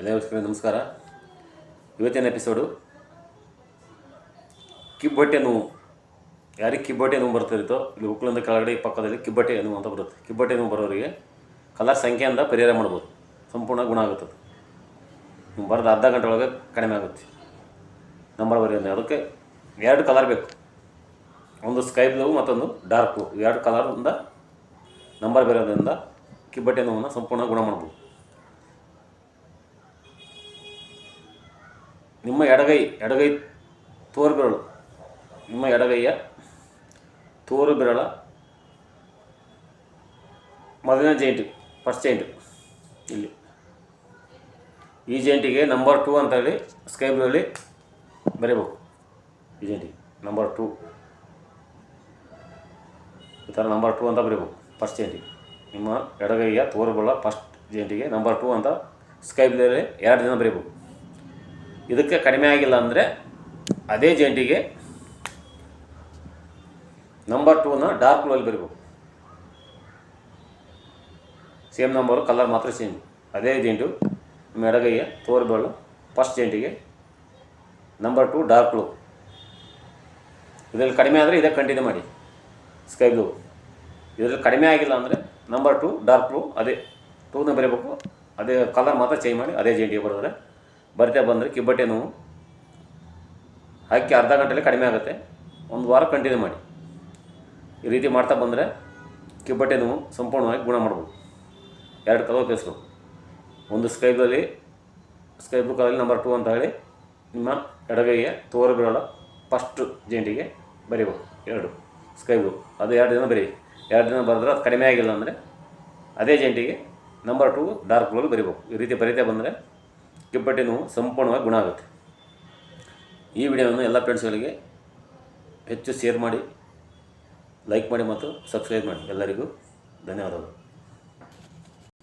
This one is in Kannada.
ಎಲ್ಲರಿಗೂ ನಮಸ್ಕಾರ. ಇವತ್ತಿನ ಎಪಿಸೋಡು ಕಿಬ್ಬಟ್ಟೆ ನೋವು. ಯಾರಿಗೆ ಕಿಬ್ಬಟ್ಟೆ ನೋವು ಬರ್ತಿರುತ್ತೋ ಇಲ್ಲಿ ಉಕ್ಕಳಿಂದ ಕೆಳಗಡೆ ಪಕ್ಕದಲ್ಲಿ ಕಿಬ್ಬಟ್ಟೆ ನೋವು ಅಂತ ಬರುತ್ತೆ. ಕಿಬ್ಬಟ್ಟೆ ನೋವು ಬರೋರಿಗೆ ಕಲರ್ ಸಂಖ್ಯೆಯಿಂದ ಪರಿಹಾರ ಮಾಡ್ಬೋದು. ಸಂಪೂರ್ಣ ಗುಣ ಆಗುತ್ತದೆ ನೀವು ಬರೋದು ಅರ್ಧ ಗಂಟೆ ಒಳಗೆ ಕಡಿಮೆ ಆಗುತ್ತೆ. ನಂಬರ್ ಬರೀ ಅಂದರೆ ಅದಕ್ಕೆ ಎರಡು ಕಲರ್ ಬೇಕು. ಒಂದು ಸ್ಕೈ ಬ್ಲೂ ಮತ್ತೊಂದು ಡಾರ್ಕ್ ಬ್ಲೂ ಎರಡು ಕಲರಿಂದ ನಂಬರ್ ಬರೋದ್ರಿಂದ ಕಿಬ್ಬಟ್ಟೆ ನೋವನ್ನು ಸಂಪೂರ್ಣ ಗುಣ ಮಾಡ್ಬೋದು. ನಿಮ್ಮ ಎಡಗೈ ಎಡಗೈ ತೋರು ಬೆರಳು ನಿಮ್ಮ ಎಡಗೈಯ ತೋರು ಬೆರಳ ಮೊದಲನೇ ಜೈಂಟ್ ಫಸ್ಟ್ ಜೈಂಟ್ ಇಲ್ಲಿ. ಈ ಜೈಂಟಿಗೆ ನಂಬರ್ ಟೂ ಅಂತ ಹೇಳಿ ಸ್ಕೈ ಬ್ಲೂಲಿ ಬರೀಬೇಕು. ಈ ಜೈಂಟಿಗೆ ನಂಬರ್ ಟೂ ಈ ಥರ ನಂಬರ್ ಟೂ ಅಂತ ಬರೀಬೇಕು ಫಸ್ಟ್ ಜೈಂಟಿಗೆ ನಿಮ್ಮ ಎಡಗೈಯ ತೋರು ಬೆರಳ ಫಸ್ಟ್ ಜೈಂಟಿಗೆ ನಂಬರ್ ಟೂ ಅಂತ ಸ್ಕೈ ಬ್ಲೂಲಿ ಎರಡು ದಿನ ಬರೀಬೇಕು. ಇದಕ್ಕೆ ಕಡಿಮೆ ಆಗಿಲ್ಲ ಅಂದರೆ ಅದೇ ಜಂಟಿಗೆ ನಂಬರ್ ಟೂನ ಡಾರ್ಕ್ ಬ್ಲೂಲ್ಲಿ ಬರಿಬೇಕು. ಸೇಮ್ ನಂಬರು ಕಲರ್ ಮಾತ್ರ ಸೇಮ್ ಅದೇ ಜೆಂಟು ಎಡಗೈಯ ತೋರ್ಬೇಳು ಫಸ್ಟ್ ಜೆಂಟಿಗೆ ನಂಬರ್ ಟೂ ಡಾರ್ಕ್ ಬ್ಲೂ ಇದರಲ್ಲಿ ಕಡಿಮೆ ಆದರೆ ಇದೇ ಕಂಟಿನ್ಯೂ ಮಾಡಿ. ಸ್ಕೈ ಬ್ಲೂ ಇದರಲ್ಲಿ ಕಡಿಮೆ ಆಗಿಲ್ಲ ಅಂದರೆ ನಂಬರ್ ಟು ಡಾರ್ಕ್ ಬ್ಲೂ ಅದೇ ಟೂನ ಬರೀಬೇಕು, ಅದೇ ಕಲರ್ ಮಾತ್ರ ಚೇಂಜ್ ಮಾಡಿ, ಅದೇ ಜಂಟಿಗೆ ಬರೆದ್ರೆ ಬರಿತಾ ಬಂದರೆ ಕಿಬ್ಬಟ್ಟೆ ನೋವು. ಹಾಕಿ ಅರ್ಧ ಗಂಟೆಲಿ ಕಡಿಮೆ ಆಗುತ್ತೆ. ಒಂದು ವಾರ ಕಂಟಿನ್ಯೂ ಮಾಡಿ. ಈ ರೀತಿ ಮಾಡ್ತಾ ಬಂದರೆ ಕಿಬ್ಬಟ್ಟೆ ನೋವು ಸಂಪೂರ್ಣವಾಗಿ ಗುಣ ಮಾಡ್ಬೋದು. ಎರಡು ಕಲರ್ ಉಪಯೋಗಿಸ್ಬೇಕು ಒಂದು ಸ್ಕೈ ಬ್ಲೂಲಿ ಸ್ಕೈ ಕಲರಲ್ಲಿ ನಂಬರ್ ಟೂ ಅಂತ ಹೇಳಿ ನಿಮ್ಮ ಎಡಗೈಗೆ ತೋರು ಬಿಡೋಲ್ಲ. ಫಸ್ಟ್ ಜೆಂಟಿಗೆ ಬರೀಬೋದು ಎರಡು ಸ್ಕೈ ಅದು ಎರಡು ದಿನ ಬರೀ ಎರಡು ದಿನ ಬರೆದ್ರೆ ಅದು ಕಡಿಮೆ ಆಗಿಲ್ಲ ಅಂದರೆ ಅದೇ ಜೆಂಟಿಗೆ ನಂಬರ್ ಟೂ ಡಾರ್ಕ್ ಬ್ಲೂಲಿ ಬರೀಬೇಕು. ಈ ರೀತಿ ಬರೀತಾ ಬಂದರೆ ಕಿಬ್ಬಟ್ಟೆ ನೋವು ಸಂಪೂರ್ಣವಾಗಿ ಗುಣ ಆಗುತ್ತೆ. ಈ ವಿಡಿಯೋವನ್ನು ಎಲ್ಲ ಫ್ರೆಂಡ್ಸ್ಗಳಿಗೆ ಹೆಚ್ಚು ಶೇರ್ ಮಾಡಿ, ಲೈಕ್ ಮಾಡಿ ಮತ್ತು ಸಬ್ಸ್ಕ್ರೈಬ್ ಮಾಡಿ. ಎಲ್ಲರಿಗೂ ಧನ್ಯವಾದಗಳು.